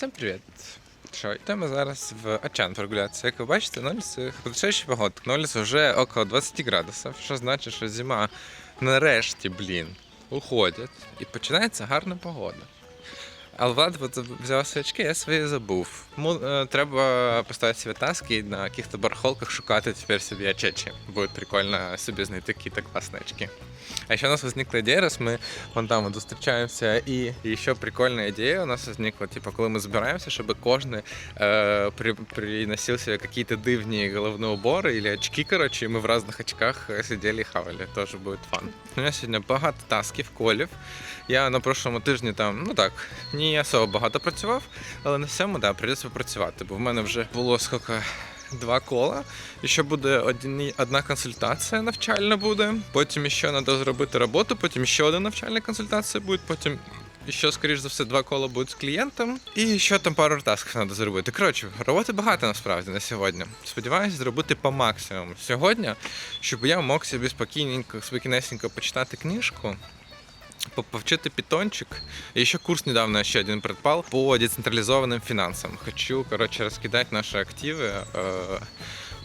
Всім привіт! Що, йдемо зараз в Ачан прогулятися. Як ви бачите, на вулиці хороша погодка. На вулиці вже около 20 градусів, що значить, що зима нарешті, блін, уходить і починається гарна погода. Але Влад взяв свічки, я свої забув. Му, е, треба поставити свої таски і на яких-то барахолках шукати тепер собі ачечі. Буде прикольно собі знайти якісь класні очки. А еще у нас возникла идея, раз мы вон там вот встречаемся, и еще прикольная идея у нас возникла, типа, коли ми збираємося, щоб кожен е, при, себе какие-то дивні головні убори или очки, короче, і ми в різних очках е, сиділи і хавали. Тоже буде фан. У мене сьогодні багато тасків, колів. Я на прошлому тижні там, ну так, не особо багато працював, але на цьому, да, прийдеться попрацювати, бо в мене вже було скільки два кола. І ще буде одні- одна консультація навчальна буде. Потім ще треба зробити роботу, потім ще одна навчальна консультація буде, потім. І ще, скоріш за все, два кола будуть з клієнтом. І ще там пару тасків треба зробити. Коротше, роботи багато насправді на сьогодні. Сподіваюся, зробити по максимуму сьогодні, щоб я мог собі спокійненько, спокійнесенько почитати книжку, повчити питончик. И еще курс недавно еще один предпал по децентрализованным финансам. Хочу, короче, раскидать наши активы, э,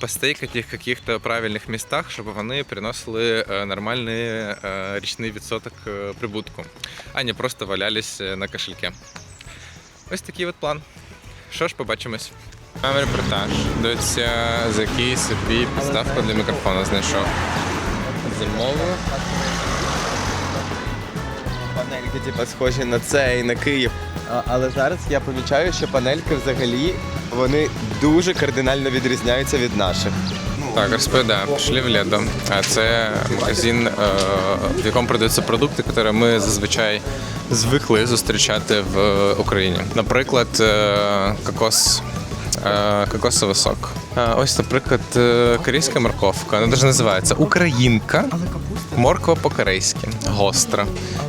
постейкать їх в каких-то правильних містах, щоб вони приносили е, нормальний е, річний відсоток е, прибутку, а не просто валялись е, на кошельке. Ось такий от план. Що ж, побачимось. Мам репортаж. Дивіться, за який собі підставку для мікрофона знайшов. Замовив. Панельки, типу, схожі на це і на Київ. А, але зараз я помічаю, що панельки взагалі вони дуже кардинально відрізняються від наших. Так, розповідаю, пішли в літо. А це магазин, е, в якому продаються продукти, які ми зазвичай звикли зустрічати в Україні. Наприклад, е, кокос. е, Кокосовий сок. Ось, наприклад, корейська морковка. Вона навіть називається Українка. Морква по-корейськи, гостра.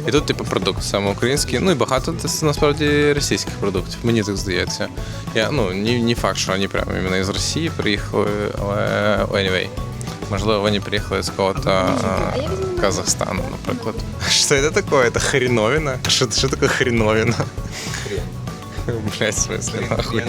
І тут, типу, продукт саме український. Ну і багато це насправді російських продуктів. Мені так здається. Я, ну, не, не факт, що вони прямо іменно із Росії приїхали, але anyway. Можливо, вони приїхали з кого-то Казахстану, наприклад. Що це таке? Це хреновина? Що, що таке хреновина? Блять, в смысле, нахуй.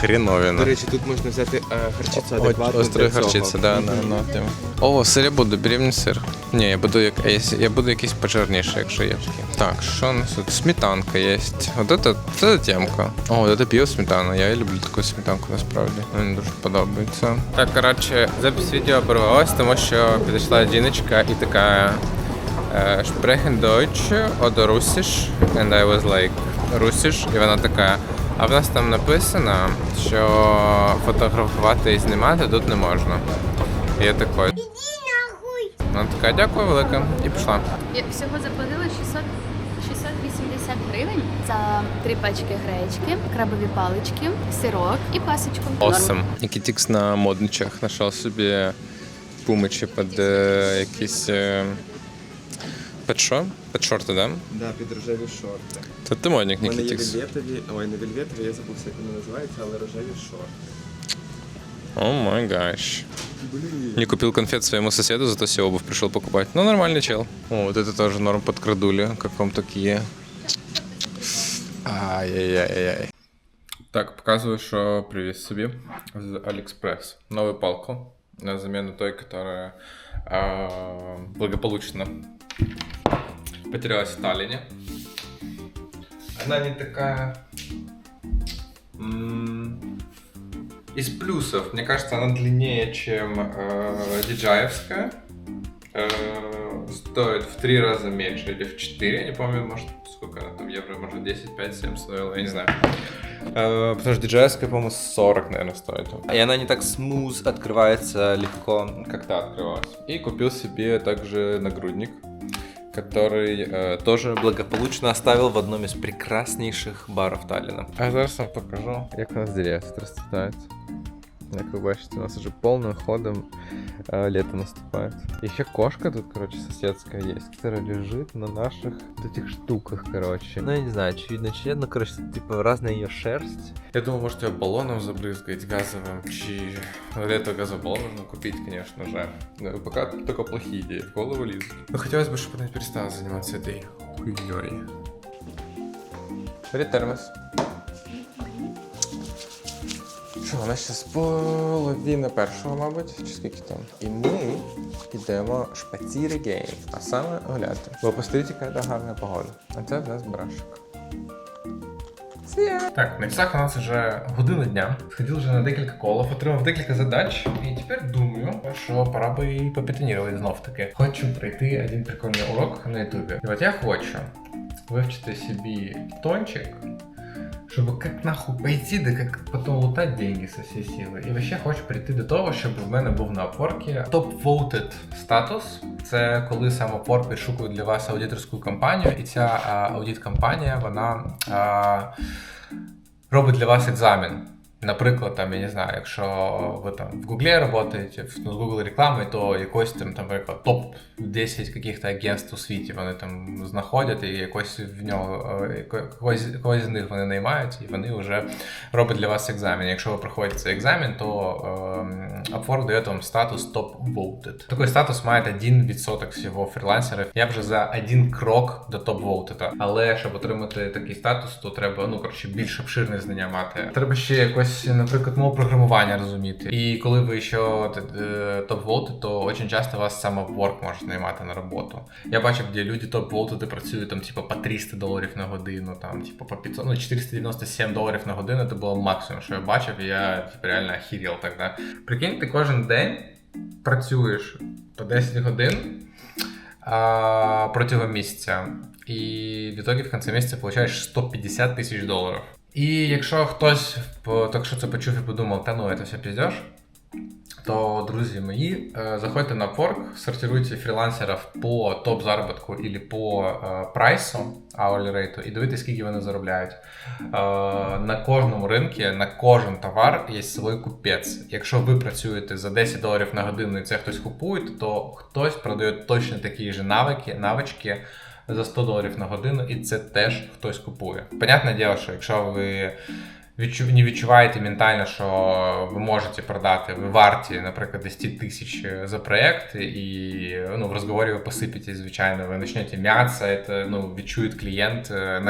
Хреновина. До речі, тут можна взяти е, харчицю Ой, адекватну. Острої для цього. харчиці, да, да, да. тема. О, сир я буду, мені сир. Ні, я буду як якщо- я буду якийсь пожирніший, якщо є. Так, що у нас тут? Сметанка є. Вот это, це темка. О, вот это біосметана. Я люблю таку сметанку насправді. Мені дуже подобається. Так, коротше, запис відео оборвалась, тому що підійшла жіночка і така Sprechen Deutsch oder Russisch? And I was like, Russisch? І вона така, а в нас там написано, що фотографувати і знімати тут не можна. І я такий. Вона така, дякую велике, і пішла. Я всього заплатила 600, 680 гривень за три пачки гречки, крабові палички, сирок і пасочку. Awesome. Нікітікс на модничах знайшов собі пумичі під е, якісь. Е, під що? Під шорти, да? Да, під рожеві шорти. Тут ти модник, У мене є Нікітікс. вельветові, ой, не вельветові, я забув, як вони називаються, але рожеві шорти. О май гаш. Не купил конфет своему соседу, зато себе обувь пришел покупать. Ну, нормальный чел. О, вот это тоже норм подкрадули, как вам такие. Ай-яй-яй-яй. Так, показываю, что привез себе з Алиэкспресс. Новую палку на замену той, которая а, благополучно потерялась в Таллине. Она не такая... из плюсов, мне кажется, она длиннее, чем э, диджаевская. Э, стоит в три раза меньше или в 4, я не помню, может, сколько она там евро, может 10, 5, 7 стоила, я не знаю. Э, потому что диджаевская, по-моему, 40, наверное, стоит. И она не так смуз открывается легко, как та открывалась. И купил себе также нагрудник, который э, тоже благополучно оставил в одном из прекраснейших баров Таллина. А зараз вам покажу, як у нас деревья тут розцвітають. Як ви бачите, у нас уже повним ходом э, лето наступает. Еще кошка тут, короче, соседская есть, которая лежит на наших вот этих штуках, короче. Ну, я не знаю, чи видно, чи нет, но, короче, типа разная ее шерсть. Я думал, может, ее баллоном забрызгать газовым, чи... Для этого газобаллон нужно купить, конечно же. Но пока только плохие идеи в голову лезут. Но хотелось бы, чтобы она перестала заниматься этой хуйней. Беріть термос. Що, у нас зараз половина першого, мабуть, чи скільки там. І ми йдемо шпаціргейм, а саме гуляти. Бо посмотрите, яка гарна погода. А це в нас барашок. Так, на часах у нас вже година дня. Сходив вже на декілька колов, отримав декілька задач. І тепер думаю, що пора би і попетонірувати знов таки. Хочу пройти один прикольний урок на ютубі. І от я хочу вивчити собі тончик, чтобы как нахуй пойти, да как потом лутать деньги со всей силы. І вообще хочу прийти до того, щоб в мене був на опорці топ-voted статус. Це коли сам опор підшукує для вас аудиторську компанію, і ця аудит-компанія, вона а, робить для вас екзамен. Наприклад, там, я не знаю, якщо ви там в Гуглі працюєте, в ну, Google реклами, то якось там, там, наприклад, топ-10 каких-то агентств у світі вони там знаходять, і якось в нього е, когось, когось з них вони наймають, і вони вже роблять для вас екзамен. Якщо ви проходите цей екзамен, то е, Upwork дає вам статус топ-voted. Такий статус має 1% всього фрілансерів. Я вже за один крок до топ-voted. Але щоб отримати такий статус, то треба ну коротше більш обширне знання мати. Треба ще якось, наприклад, мову програмування розуміти. І коли ви ще топ-voted, то дуже часто вас саме Upwork може наймати на роботу. Я бачив, де люди топ-voted працюють там, типу, по 300 доларів на годину, там, типу, по 500, ну, 497 доларів на годину, це було максимум, що я бачив, і я типу, реально охерел тоді. Прикинь, ти кожен день працюєш по 10 годин а, протягом місяця. І в итоге в кінці місяця получаєш 150 тисяч доларів. І якщо хтось так що це почув і подумав, та ну це все піздеж, то, друзі мої, е, заходьте на Upwork, сортируйте фрілансерів по топ заробітку або по е, прайсу, hourly rate, і дивіться, скільки вони заробляють. Е, На кожному ринку, на кожен товар є свій купець. Якщо ви працюєте за 10 доларів на годину і це хтось купує, то хтось продає точно такі ж навики, навички за 100 доларів на годину, і це теж хтось купує. Понятне діло, що якщо ви відчу... не відчуваєте ментально, що ви можете продати, ви варті, наприклад, 10 тисяч за проект, і ну, в розговорі ви посипетесь, звичайно, ви почнете м'ятися, це ну, відчує клієнт. Е,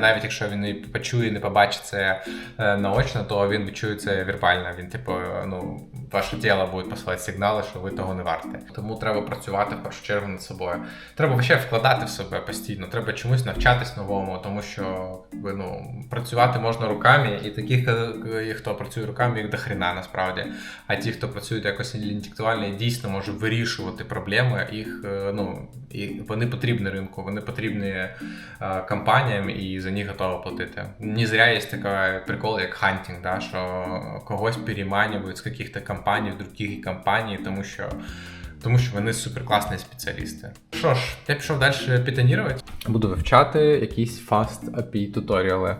Навіть якщо він не почує, не побачить це е, наочно, то він відчує це вірбально. Він, типу, ну, ваше тіло буде посилати сигнали, що ви того не варте. Тому треба працювати в першу чергу над собою. Треба вообще вкладати в себе постійно. Треба чомусь навчатись новому, тому що якби, ну, працювати можна руками, і таких, е, хто працює руками, їх дохрена насправді. А ті, хто працюють якось інтелектуально, дійсно може вирішувати проблеми, їх е, ну і вони потрібні ринку, вони потрібні е, компаніям і за них готові платити. Не зря є така прикол, як хантінг, да, що когось переманюють з яких-то компаній в другі компанії, тому що. Тому що вони суперкласні спеціалісти. Що ж, я пішов далі питонірувати. Буду вивчати якісь fast API туторіали.